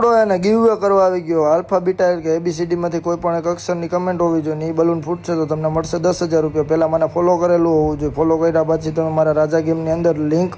દીપડો એને ગીવવે કરવા આવી ગયો. આલ્ફા, બીટા કે એબીસીડીમાંથી કોઈ પણ એક અક્ષરની કમેન્ટ હોવી જોઈએ. ને એ બલૂન ફૂટશે તો તમને મળશે દસ હજાર રૂપિયા. પહેલાં મને ફોલો કરેલું હોવું જોઈએ. ફોલો કર્યા પછી તમે મારા રાજા ગેમની અંદર લિંક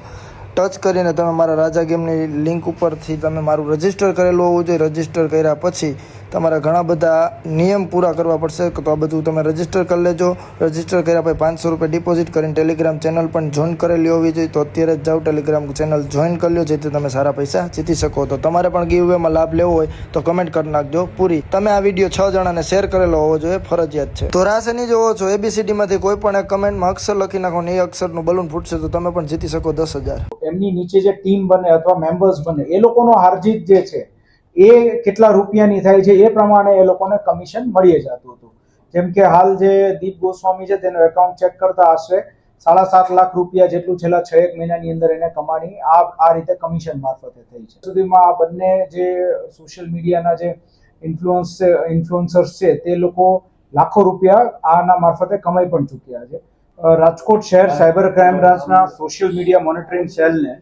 ટચ કરીને તમે મારા રાજા ગેમની લિંક ઉપરથી તમે મારું રજિસ્ટર કરેલું હોવું જોઈએ. રજિસ્ટર કર્યા પછી તમારે ઘણા બધા નિયમ પૂરા કરવા પડશે તો આ બધું તમે રજિસ્ટર કરી લેજો. રજિસ્ટર કર્યા પછી પાંચસો રૂપિયા ડિપોઝિટ કરીને ટેલિગ્રામ ચેનલ પણ જોઈન કરેલી હોવી જોઈએ. તો અત્યારે જ જાઓ ટેલિગ્રામ ચેનલ જોઈન કરી લો જેથી તમે સારા પૈસા જીતી શકો. તો તમારે પણ ગીવવેમાં લાભ લેવો હોય તો કમેન્ટ કરી નાખજો પૂરી. તમે આ વીડિયો છ જણાને શેર કરેલો હોવો જોઈએ, ફરજિયાત છે. તો રાશની જોવો છો એબીસીડીમાંથી કોઈ પણ એક કમેન્ટમાં અક્ષર લખી નાખો ને એ અક્ષરનું બલૂન ફૂટશે તો તમે પણ જીતી શકો દસ હજાર. એમની નીચે જે ટીમ બને અથવા મેમ્બર્સ બને, એ લોકોનો હારજીત જે છે એ કેટલા રૂપિયાની થાય છે એ પ્રમાણે એ લોકોને કમિશન મળી જતું હતું. જેમ કે હાલ જે દીપ ગોસ્વામી છે તેનું એકાઉન્ટ ચેક કરતા આશરે સાડા સાત લાખ રૂપિયા જેટલું છેલ્લા છ એક મહિનાની અંદર એને કમાણી આ આ રીતે કમિશન મારફતે થઈ છે. સુધીમાં આ બંને જે સોશિયલ મીડિયાના જે ઇન્ફ્લુઅન્સ ઇન્ફ્લુઅન્સર્સ છે તે લોકો લાખો રૂપિયા આના મારફતે કમાઈ પણ ચૂક્યા છે. રાજકોટ શહેર સાયબર ક્રાઇમ બ્રાન્ચના સોશિયલ મીડિયા મોનિટરિંગ સેલને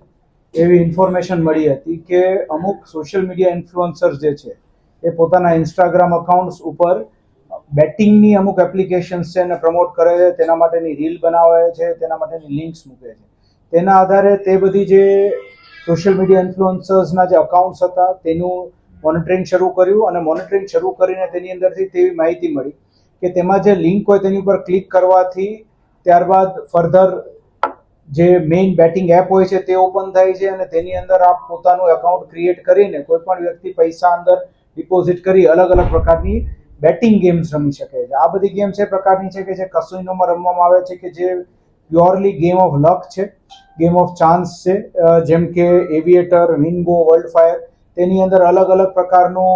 એવી ઇન્ફોર્મેશન મળી હતી કે અમુક સોશિયલ મીડિયા ઇન્ફ્લુઅન્સર્સ જે છે, એ પોતાના ઇન્સ્ટાગ્રામ અકાઉન્ટ્સ ઉપર બેટિંગની અમુક એપ્લિકેશન્સ છે એને પ્રમોટ કરે છે, તેના માટેની રીલ બનાવે છે, તેના માટેની લિંક્સ મૂકે છે. તેના આધારે તે બધી જે સોશિયલ મીડિયા ઇન્ફ્લુઅન્સર્સના જે અકાઉન્ટ્સ હતા, તેનું મોનિટરિંગ શરૂ કર્યું અને મોનિટરિંગ શરૂ કરીને તેની અંદરથી તેવી માહિતી મળી કે તેમાં જે લિંક હોય તેની ઉપર ક્લિક કરવાથી ત્યારબાદ ફર્ધર જે મેઇન બેટિંગ એપ હોય છે તે ઓપન થાય છે અને તેની અંદર આપ પોતાનું એકાઉન્ટ ક્રિએટ કરીને કોઈ પણ વ્યક્તિ પૈસા અંદર ડિપોઝિટ કરી અલગ અલગ પ્રકારની બેટિંગ ગેમ્સ રમી શકે છે. આ બધી ગેમ્સ એ પ્રકારની છે કે જે કસિનોમાં રમવામાં આવે છે કે જે પ્યોરલી ગેમ ઓફ લક છે ગેમ ઓફ ચાન્સ છે જેમ કે એવિએટર વિંગો વર્લ્ડ ફાયર તેની અંદર અલગ અલગ પ્રકારનું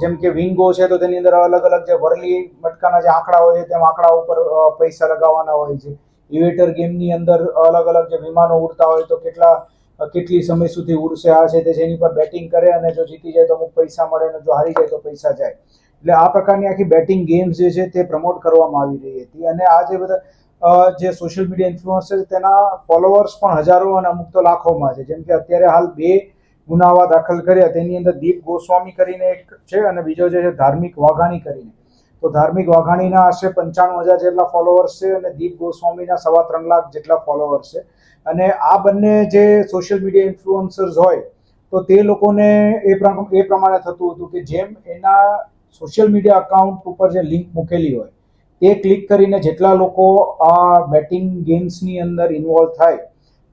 જેમ કે વિંગો છે તો તેની અંદર અલગ અલગ જે વરલી મટકાના જે આંકડા હોય છે તેમ આંકડા ઉપર પૈસા લગાવવાના હોય છે. ઇવેટર ગેમની અંદર અલગ અલગ જે વિમાનો ઉડતા હોય તો કેટલા, કેટલી સમય સુધી ઉડશે, આ છે તે જેની પર બેટિંગ કરે અને જો જીતી જાય તો અમુક પૈસા મળે અને જો હારી જાય તો પૈસા જાય. એટલે આ પ્રકારની આખી બેટિંગ ગેમ્સ જે છે તે પ્રમોટ કરવામાં આવી રહી હતી. અને આ જે બધા જે સોશિયલ મીડિયા ઇન્ફ્લુઅન્સર તેના ફોલોવર્સ પણ હજારો અને અમુક તો લાખોમાં છે. જેમ કે અત્યારે હાલ બે ગુનાવા દાખલ કર્યા. તેની અંદર દીપ ગોસ્વામી કરીને એક છે અને બીજો જે છે ધાર્મિક વાઘાણી કરીને. તો ધાર્મિક વાઘાણીના આશરે પંચાણું હજાર જેટલા ફોલોવર્સ છે અને દીપ ગોસ્વામીના સવા ત્રણ લાખ જેટલા ફોલોવર્સ છે. અને આ બંને જે સોશિયલ મીડિયા ઇન્ફ્લુઅન્સર્સ હોય, તો તે લોકોને એ એ પ્રમાણે થતું હતું કે જેમ એના સોશિયલ મીડિયા અકાઉન્ટ ઉપર જે લિંક મૂકેલી હોય, તે ક્લિક કરીને જેટલા લોકો આ બેટિંગ ગેમ્સની અંદર ઇન્વોલ્વ થાય,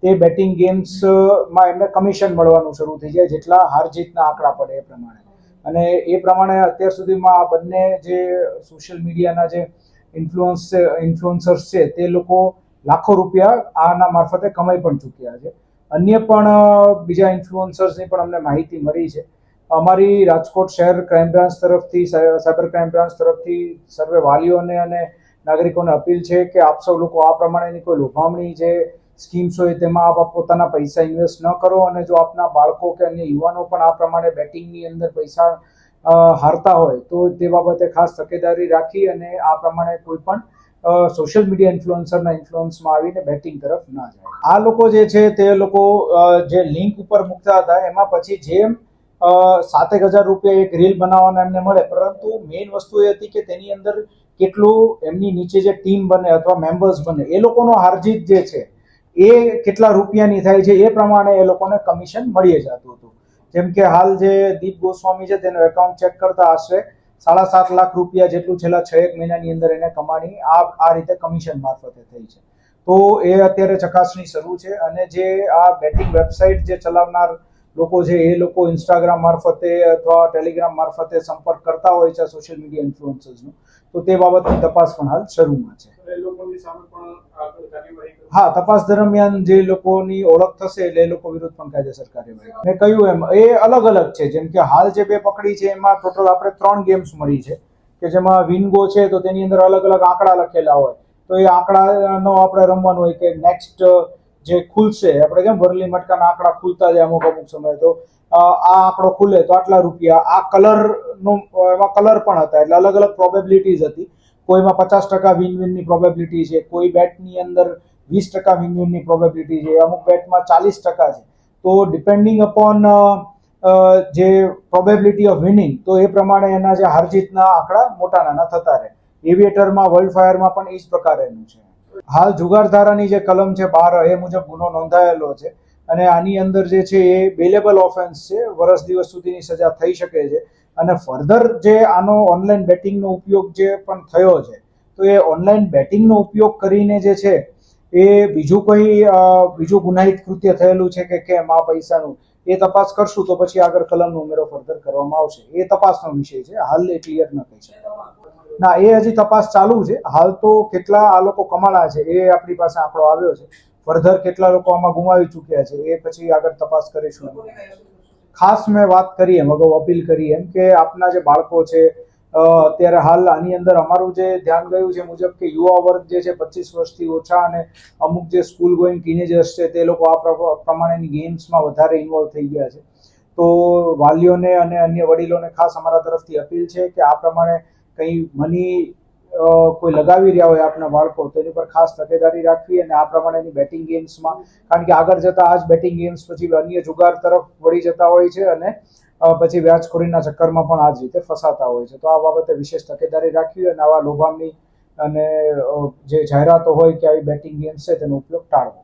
તે બેટિંગ ગેમ્સમાં એમને કમિશન મળવાનું શરૂ થઈ જાય, જેટલા હાર જીતના આંકડા પડે એ પ્રમાણે. અને એ પ્રમાણે અત્યાર સુધીમાં આ બંને જે સોશિયલ મીડિયાના જે ઇન્ફ્લુઅન્સ ઇન્ફ્લુઅન્સર્સ છે, તે લોકો લાખો રૂપિયા આના મારફતે કમાઈ પણ ચૂક્યા છે. અન્ય પણ બીજા ઇન્ફ્લુઅન્સર્સની પણ અમને માહિતી મળી છે. અમારી રાજકોટ શહેર ક્રાઇમ બ્રાન્ચ તરફથી સાય- સાયબર ક્રાઇમ બ્રાન્ચ તરફથી સર્વે વાલીઓને અને નાગરિકોને અપીલ છે કે આપ સૌ લોકો આ પ્રમાણેની કોઈ લોભામણી જે સ્કીમ્સ હોય તેમાં આપ પોતાના પૈસા ઇન્વેસ્ટ ન કરો અને જો આપના બાળકો કે અન્ય યુવાનો પણ આ પ્રમાણે બેટિંગની અંદર પૈસા હારતા હોય તો તે બાબતે ખાસ તકેદારી રાખી અને આ પ્રમાણે કોઈ પણ સોશિયલ મીડિયા ઇન્ફ્લુઅન્સરના ઇન્ફ્લુઅન્સમાં આવીને બેટિંગ તરફ ના જાય. આ લોકો જે છે તે લોકો જે લિંક ઉપર મૂકતા હતા એમાં પછી જેમ સાતેક હજાર રૂપિયા એક રીલ બનાવવાના એમને મળે, પરંતુ મેઇન વસ્તુ એ હતી કે તેની અંદર કેટલું એમની નીચે જે ટીમ બને અથવા મેમ્બર્સ બને, એ લોકોનો હારજીત જે છે એ કેટલા રૂપિયાની થાય છે એ પ્રમાણે એ લોકોને કમિશન મળી જતું હતું. જેમ કે હાલ જે દીપ ગોસ્વામી છે તેનું એકાઉન્ટ ચેક કરતા આશરે સાડા સાત લાખ રૂપિયા જેટલું છેલ્લા છ એક મહિનાની અંદર એને કમાણી આ આ રીતે કમિશન મારફતે થઈ છે. તો એ અત્યારે ચકાસણી શરૂ છે અને જે આ બેટિંગ વેબસાઇટ જે ચલાવનાર લોકો છે એ લોકો ઇન્સ્ટાગ્રામ મારફતે અથવા ટેલિગ્રામ મારફતે સંપર્ક કરતા હોય છે સોશિયલ મીડિયા ઇન્ફ્લુઅન્સર્સનો તો તે બાબતની તપાસ પણ હાલ શરૂમાં છે. હા, તપાસ દરમિયાન જે લોકોની ઓળખ થશે એટલે એ લોકો વિરુદ્ધ પણ કાયદેસર કાર્યવાહી મેં કહ્યું એમ, એ અલગ અલગ છે. જેમ કે હાલ જે બે પકડી છે, એમાં ટોટલ આપણે ત્રણ ગેમ્સ મળી છે. કે જેમાં વિનગો છે, તો તેની અંદર અલગ અલગ આંકડા લખેલા હોય. તો એ આંકડાનો આપણે રમવાનું હોય કે નેક્સ્ટ જે ખુલશે, આપણે કેમ વરલી મટકાના આંકડા ખુલતા જાય અમુક અમુક સમય, તો આ આંકડો ખુલે તો આટલા રૂપિયા. આ કલરનું, એમાં કલર પણ હતા, એટલે અલગ અલગ પ્રોબેબિલિટીઝ હતી. કોઈમાં પચાસ ટકા વિન વિનની પ્રોબેબિલિટી છે, કોઈ બેટની અંદર વીસ ટકા વિનવિનની પ્રોબેબિલિટી છે, અમુક બેટમાં ચાલીસ ટકા છે. તો ડિપેન્ડિંગ અપોન જે પ્રોબેબિલિટી ઓફ વિનિંગ તો એ પ્રમાણે એના જે હાર જીતના આંકડા મોટા નાના થતા રહે. એવિએટરમાં વર્લ્ડ ફાયરમાં પણ એ જ પ્રકારેનું છે. હાલ જુગારધારાની જે કલમ છે બાર, એ મુજબ ગુનો નોંધાયેલો છે. અને આની અંદર જે છે એ બેલેબલ ઓફેન્સ છે વર્ષ દિવસ સુધીની સજા થઈ શકે છે. અને ફર્ધર જે આનો ઓનલાઈન બેટિંગનો ઉપયોગ જે પણ થયો છે, તો એ ઓનલાઈન બેટિંગનો ઉપયોગ કરીને જે છે એ બીજું કોઈ બીજું ગુનાહિત કૃત્ય થયેલું છે કે કેમ આ પૈસાનું? એ તપાસ કરશું તો પછી આગળ કલમનો ઉમેરો ફર્ધર કરવામાં આવશે. એ તપાસનો વિષય છે. હાલ એ ક્લિયર નથી છે. ના, એ હજી તપાસ ચાલુ છે. હાલ તો કેટલા આ લોકો કમાણા છે, એ આપણી પાસે આંકડો આવ્યો છે. ફર્ધર કેટલા લોકો આમાં ગુમાવી ચૂક્યા છે, એ પછી આગળ તપાસ કરીશું. ખાસ મેં વાત કરી એમ, અગાઉ અપીલ કરી એમ કે આપના જે બાળકો છે અત્યારે હાલ આની અંદર અમારું જે ધ્યાન ગયું છે મુજબ કે યુવા વર્ગ જે છે પચીસ વર્ષથી ઓછા અને અમુક જે સ્કૂલ ગોઈંગ ટીનેજર્સ છે તે લોકો આ પ્ર- પ્રમાણેની ગેમ્સમાં વધારે ઇન્વોલ્વ થઈ ગયા છે. તો વાલીઓને અને અન્ય વડીલોને ખાસ અમારા તરફથી અપીલ છે કે આ પ્રમાણે કંઈ મની કોઈ લગાવી રહ્યા હોય આપના બાળકો, તો એની પર ખાસ તકેદારી રાખવી અને આ પ્રમાણેની બેટિંગ ગેમ્સમાં કારણ કે આગળ જતા આ જ બેટિંગ ગેમ્સ પછી અન્ય જુગાર તરફ વળી જતા હોય છે અને પછી વ્યાજખોરીના ચક્કરમાં પણ આ જ રીતે ફસાતા હોય છે. તો આ બાબતે વિશેષ તકેદારી રાખવી અને આવા લોભામની અને જે જાહેરાતો હોય કે આવી બેટિંગ ગેમ્સ છે તેનો ઉપયોગ ટાળવો.